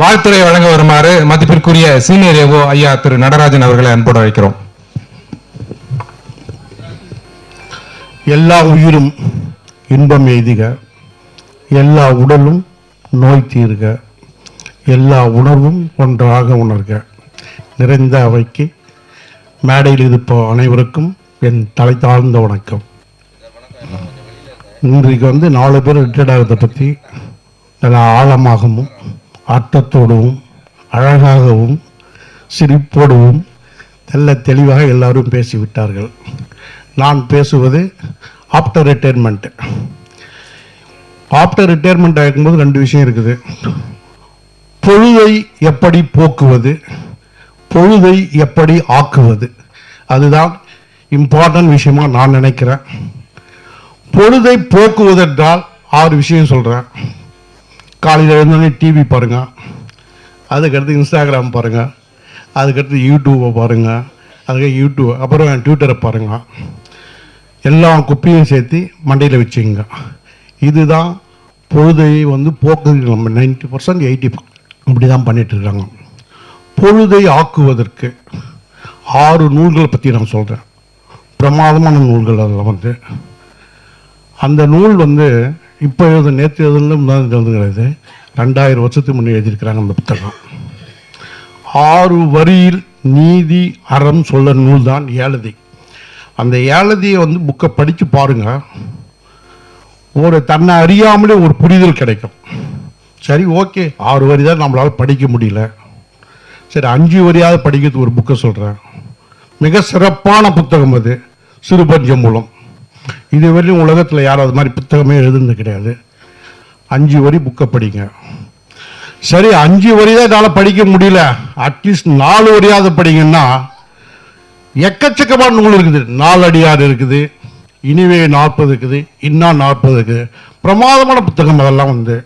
வாழ்த்துறை வழங்க வருமாறு மதிப்பிற்குரிய சீனியர் ஏவோ ஐயா திரு நடராஜன் அவர்களை அன்போடு அழைக்கிறோம். எல்லா உயிரும் இன்பம் எய்துக. எல்லா உடலும் நோய் தீர்க. எல்லா உணர்வும் ஒன்றாக உணர்க. நிறைந்த அவைக்கு மேடையில் இருப்ப அனைவருக்கும் என் தலை தாழ்ந்த வணக்கம். இன்றைக்கு வந்து நாலு பேர் ரிட்டையர்ட் ஆகிறத பற்றி நல்லா ஆழமாகவும் அர்த்தத்தோடவும் அழகாகவும் சிரிப்போடவும் நல்ல தெளிவாக எல்லாரும் பேசிவிட்டார்கள். நான் பேசுவது ஆஃப்டர் ரிட்டையர்மெண்ட் ஆஃப்டர் ரிட்டையர்மெண்ட் ஆகும்போது ரெண்டு விஷயம் இருக்குது. பொழுதை எப்படி போக்குவது? பொழுதை எப்படி ஆக்குவது? அதுதான் இம்பார்ட்டன்ட் விஷயமாக நான் நினைக்கிறேன். பொழுதை போக்குவதென்றால் ஆறு விஷயம் சொல்கிறேன் காலையில் எழுந்தோடனே டிவி பாருங்கள் அதுக்கடுத்து இன்ஸ்டாகிராம் பாருங்கள் அதுக்கடுத்து யூடியூப்பை பாருங்க. அதுக்கு யூடியூப் அப்புறம் ட்விட்டரை பாருங்கள் எல்லா குப்பையும் சேர்த்து மண்டையில் வச்சுங்க. இதுதான் பொழுதை வந்து போக்குது நம்ம நைன்டி பர்சன்ட் எயிட்டி அப்படி தான் பண்ணிகிட்ருக்காங்க பொழுதை ஆக்குவதற்கு ஆறு நூல்களை பற்றி நான் சொல்கிறேன் பிரமாதமான நூல்கள் அதில் வந்து. அந்த நூல் வந்து இப்போ எழுத நேற்று எழுதுல முன்னாடி எழுது கிடையாது ரெண்டாயிரம் வருஷத்துக்கு முன்னே எழுதியிருக்கிறாங்க அந்த புத்தகம். ஆறு வரியில் நீதி அறம் சொல்ல நூல் தான் ஏழதி. அந்த ஏழதியை வந்து புக்கை படித்து பாருங்க. ஒரு தன்னை அறியாமலே ஒரு புரிதல் கிடைக்கும். சரி ஓகே. ஆறு வரி தான் நம்மளால் படிக்க முடியல. சரி அஞ்சு வரியாவது படிக்கிறதுக்கு ஒரு புக்கை சொல்கிறேன் மிக சிறப்பான புத்தகம் அது. சிறுபஞ்சம் மூலம். இதுவரையும் உலகத்தில் யாரும் அது மாதிரி புத்தகமே எழுதுனது கிடையாது. அஞ்சு வரி புக்கை படிங்க. சரி அஞ்சு வரி தான் என்னால் படிக்க முடியல. அட்லீஸ்ட் நாலு வரியாவது படிங்கன்னா எக்கச்சக்கமான நூல் இருக்குது. நாலடியார் இருக்குது. இனிவே நாற்பது இருக்குது. இன்னா நாற்பது இருக்குது. பிரமாதமான புத்தகம் அதெல்லாம் வந்து.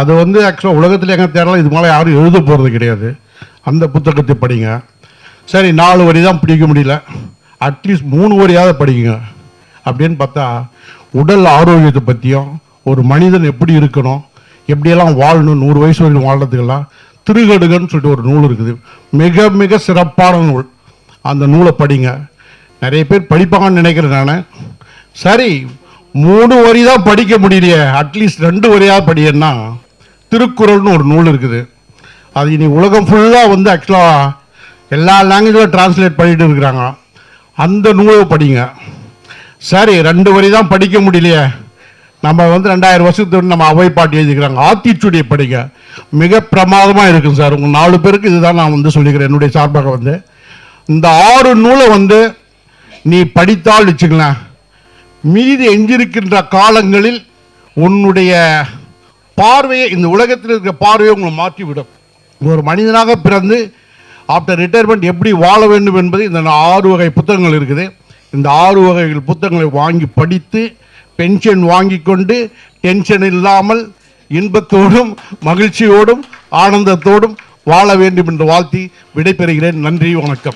அது வந்து ஆக்சுவலாக உலகத்தில் எங்கே தேடலாம் இது மேலே யாரும் எழுத போகிறது கிடையாது. அந்த புத்தகத்தை படிங்க. சரி நாலு வரி தான் பிடிக்க முடியல. அட்லீஸ்ட் மூணு வரியாவது படிங்க. அப்படின்னு பார்த்தா உடல் ஆரோக்கியத்தை பற்றியும் ஒரு மனிதன் எப்படி இருக்கணும் எப்படியெல்லாம் வாழணும் நூறு வயசு வரைக்கும் வாழ்றதுக்கெல்லாம் திருகடுகன்னு சொல்லிட்டு ஒரு நூல் இருக்குது. மிக மிக சிறப்பான நூல். அந்த நூலை படிங்க. நிறைய பேர் படிப்பாங்கன்னு நினைக்கிறேன் நான். சரி மூணு வரி தான் படிக்க முடியலையே. அட்லீஸ்ட் ரெண்டு வரியாக படியன்னா திருக்குறள்னு ஒரு நூல் இருக்குது. அது இனி உலகம் ஃபுல்லாக வந்து ஆக்சுவலாக எல்லா லாங்குவேஜில் டிரான்ஸ்லேட் பண்ணிட்டு இருக்கிறாங்க. அந்த நூலை படிங்க. சரி ரெண்டு வரி தான் படிக்க முடியலையே. நம்ம வந்து ரெண்டாயிரம் வருஷத்துக்கு நம்ம அவை பாட்டி எழுதிக்கிறாங்க. ஆத்திச்சூடியை படிங்க மிக பிரமாதமாக இருக்கும் சார். உங்கள் நாலு பேருக்கு இதுதான் நான் வந்து சொல்லிக்கிறேன். என்னுடைய சார்பாக வந்து. இந்த ஆறு நூலை வந்து நீ படித்தால் வச்சுக்கலாம் மீதி எஞ்சிருக்கின்ற காலங்களில் உன்னுடைய பார்வையை இந்த உலகத்தில் இருக்கிற பார்வையை உங்களை மாற்றிவிடும். ஒரு மனிதனாக பிறந்து ஆஃப்டர் ரிட்டையர்மெண்ட் எப்படி வாழ வேண்டும் என்பது இந்த ஆறு வகை புத்தகங்கள் இருக்குது. இந்த ஆறு வகைகள் புத்தகங்களை வாங்கி படித்து பென்ஷன் வாங்கி கொண்டு டென்ஷன் இல்லாமல் இன்பத்தோடும் மகிழ்ச்சியோடும் ஆனந்தத்தோடும் வாழ வேண்டும் என்று வாழ்த்தி விடைபெறுகிறேன். நன்றி வணக்கம்.